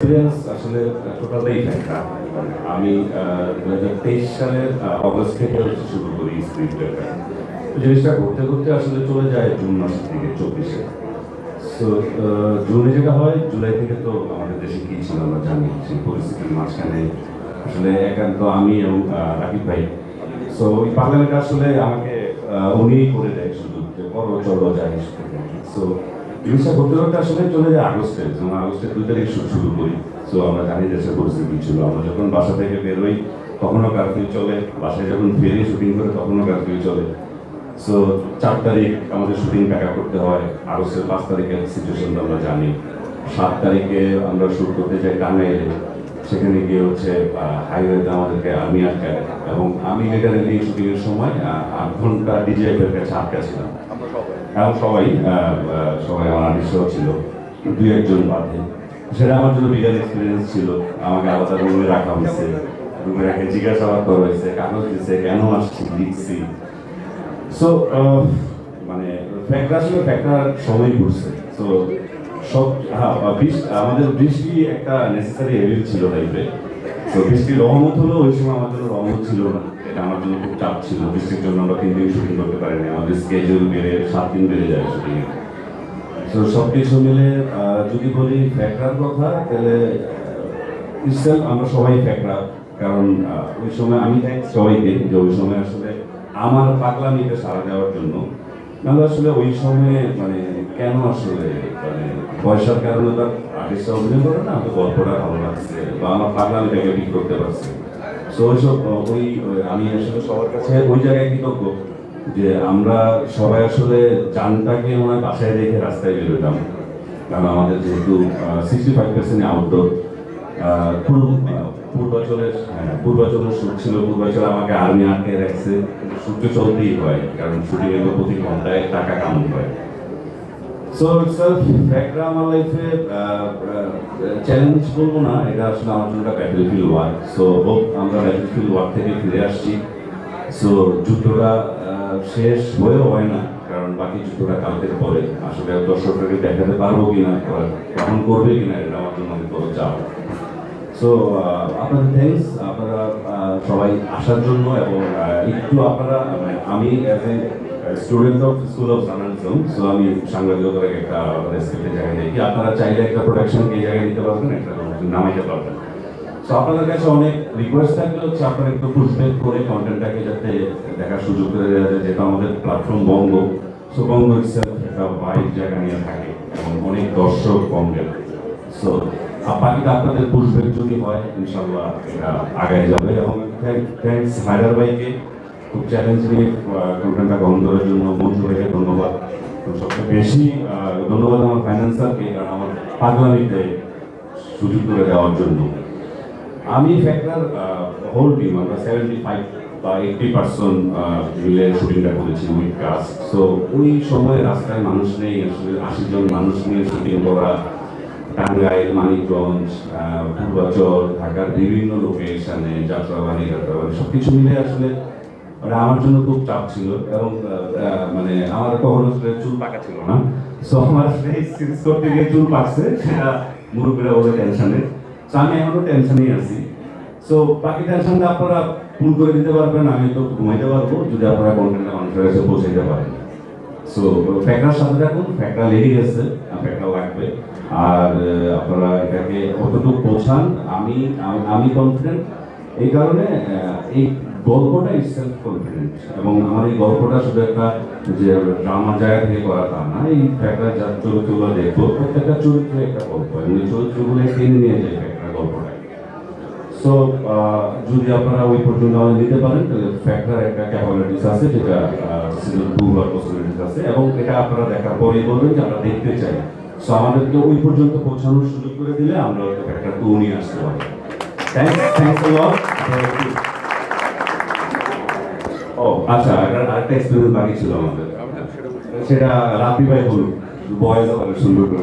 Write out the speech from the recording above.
Experience আসলে টোটালটাই factor আমি দু হাজার তেইশ সালের অগস্ট থেকে শুরু করি স্ক্রিপ্টের জিনিসটা করতে করতে আসলে চলে যায় জুন মাসের দিকে, চব্বিশে। সো জুনে যেটা হয়, জুলাই থেকে তো আমাদের দেশে কী ছিল আমরা জানি সেই পরিস্থিতির মাঝখানে আসলে একান্ত আমি এবং রাকিব ভাই। সো ওই পার্লামেন্ট আসলে আমাকে উনিই করে দেয় শুধু যে করো চলো যাই, সো জিনিসটা করতে করতে আসলে চলে যায় আগস্টে। যেমন আগস্টের দুই তারিখ শুরু করি। সো আমরা জানি দেশের পরিস্থিতি ছিল। আমরা যখন বাসা থেকে বেরোই তখনও কারফিউ চলে। বাসায় যখন ফেরি শুটিং করে, তখনও কারফিউ চলে। সো চার তারিখ আমাদের শুটিং প্যাক করতে হয়। আগস্টের পাঁচ তারিখের সিচুয়েশন তো আমরা জানি। সাত তারিখে আমরা শুট করতে যাই টাঙ্গাইলে সেখানে গিয়ে হচ্ছে হাইওয়েতে আমাদেরকে আর্মি আটকায়। এবং আমি লিটারেলি শুটিংয়ের সময় আট ঘণ্টা ডিজিএফ এর কাছে আটকা ছিলাম। এবং সবাই সবাই আমার আদিশ্য ছিল। দু একজন বাদে। সেটা আমার জন্য বিরাট এক্সপিরিয়েন্স ছিল। আমাকে আলাদা রুমে রাখা হয়েছে। রুমে রেখে জিজ্ঞাসাবাদ করা হয়েছে, কাগজ দিচ্ছে কেন আসছি, লিখছি। সো মানে ফ্যাক্টর আসলে ফ্যাক্টর সবাই ঘুরছে তো সব হ্যাঁ বৃষ্টি, আমাদের বৃষ্টি একটা নেসেসারি এভিল ছিল লাইফে তো বৃষ্টি রহমত হলো ওই সময় আমার জন্য রহমত ছিল না। এটা আমার জন্য খুব চাপ ছিল। বৃষ্টির জন্য আমরা তিন দিন শুটিং করতে পারিনি। আমাদের স্কেজুল বেড়ে সাত দিন বেড়ে যায় শুটিং তো সব কিছু মিলে যদি বলি ফ্যাকরার কথা, তাহলে ইসেল আমরা সবাই ফ্যাকরা। কারণ ওই সময় আমি থ্যাংকস সবাইকে যে ওই সময় আসলে আমার পাগলামিতে সারা দেওয়ার জন্য নাহলে আসলে ওই সময়ে মানে কেন আসলে মানে পয়সার কারণে তার আর্টিস্টরা অভিনয় করে না, তো গল্পটা ভালো লাগছে বা আমার পাগলামিটাকে ঠিক করতে পারছে। সো ওইসব ওই আমি আসলে সবার কাছে ওই জায়গায় কৃতজ্ঞ যে আমরা সবাই আসলে যানটাকে ওনার বাসায় রেখে রাস্তায় বেরোতাম কারণ আমাদের যেহেতু সিক্সটি ফাইভ পার্সেন্ট আউটডোর পূর্বাচলের পূর্বাচলের শুট ছিল পূর্বাচল আমাকে আর্মি আটকে রাখছে। তো চলতেই হয়, কারণ শুটিং এর প্রতি ঘন্টায় টাকা কামানো হয়। সো ইটসেলফ আমার লাইফে চ্যালেঞ্জ বলব না, এটা আসলে আমার জন্য একটা battlefield work so hope আমরা ব্যাটেল ফিল্ড ওয়ার্ক থেকে ফিরে আসছি। সো যুদ্ধটা শেষ হয়েও হয় না, কারণ বাকি যুদ্ধটা কালকের পরে। আসলে দর্শকদেরকে দেখাতে পারব কিনা এবার গ্রহণ করবে কিনা, এটা আমার জন্য অনেক বড় চাপ সো আপনাদের থ্যাংকস আপনারা সবাই আসার জন্য এবং একটু আপনারা মানে আমি as a student of school of journalism so আমি সাংবাদিকতার একটা রেসপেক্টের জায়গায় দেখি। আপনারা চাইলে একটা প্রোডাকশন এই জায়গায় নিতে পারবেন, একটা নামাইতে পারবেন। সো আপনাদের কাছে অনেক রিকোয়েস্ট থাকলে হচ্ছে আপনারা একটু পুষবেক করে কন্টেন্টটাকে যাতে দেখার সুযোগ করে দেওয়া যায় যেটা আমাদের প্ল্যাটফর্ম বঙ্গ। সো বঙ্গ একটা বাইক জায়গা নিয়ে থাকে এবং অনেক দর্শক বঙ্গের সো বাকিটা আপনাদের পুষবেক যদি হয় ইনশাল্লাহ আগায় যাবে। এবং থ্যাংকস হায়দার ভাইকে খুব চ্যালেঞ্জ নিয়ে কন্টেন্টটা গ্রহণ করার জন্য মঞ্জু ভাইকে ধন্যবাদ। সবচেয়ে বেশি ধন্যবাদ আমার ফাইন্যান্সারকে কারণ আমার পাগলামিতে সুযোগ করে দেওয়ার জন্য। আমি ফ্যাক্টর হোল টিম আমরা সেভেন্টি ফাইভ বা এইটটি পার্সেন্ট মিলে শুটিংটা করেছি উইথ কাস্ট সো ওই সময় রাস্তায় মানুষ নেই, আসলে আশি জন মানুষ নিয়ে শুটিং করা টাঙ্গাইল মানিকগঞ্জ পূর্বাচল, ঢাকার বিভিন্ন লোকেশনে যাত্রাবাড়ি যাত্রাবাড়ি সব কিছু মিলে আসলে মানে আমার জন্য খুব চাপ ছিল এবং মানে আমার কখনো চুল পাকা ছিল না। সো আমার সিরিজ করতে গিয়ে চুল পাকছে, সেটা মুরব্বীরা বলে টেনশনে সো আমি এখনও টেনশনেই আছি। সো বাকি টেনশনটা আপনারা ফুল করে দিতে পারবেন, আমি তো ঘুমাইতে পারব, যদি আপনারা কন্টেন্টটা মানুষের কাছে পৌঁছাইতে পারেন। সো ফ্যাক্টর সাথে রাখুন ফ্যাক্টর লেগে গেছে ফ্যাক্টর লাগবে। আর আপনারা এটাকে কতটুকু পৌঁছান আমি, আমি- আমি কনফিডেন্ট এই কারণে এই গল্পটা সেলফ কনফিডেন্ট এবং আমার এই গল্পটা শুধু একটা যে ড্রামা জায়গা থেকে করা তা না, এই ফ্যাক্টর যার চরিত্রগুলো দেখব প্রত্যেকটা চরিত্রে একটা গল্প। এবং এই চরিত্রগুলো টেনে নিয়ে যায় ফ্যাক্টর গল্পটা সো যদি আপনারা ওই পর্যন্ত আমাদের নিতে পারেন, তাহলে ফ্যাক্টর একটা ক্যাপাবিলিটিস আছে, যেটা সিজন টু হওয়ার পসিবিলিটিস আছে। এবং এটা আপনারা দেখার পরেই বলবেন যে আমরা দেখতে চাই। সো আমাদেরকে ওই পর্যন্ত পৌঁছানোর সুযোগ করে দিলে আমরা একটা টু নিয়ে আসতে পারি থ্যাংকস থ্যাংকস ও আচ্ছা একটা, আরেকটা এক্সপিরিয়েন্স বাকি ছিল আমাদের। সেটা রাফি ভাই বলুন বয়স সুন্দর করে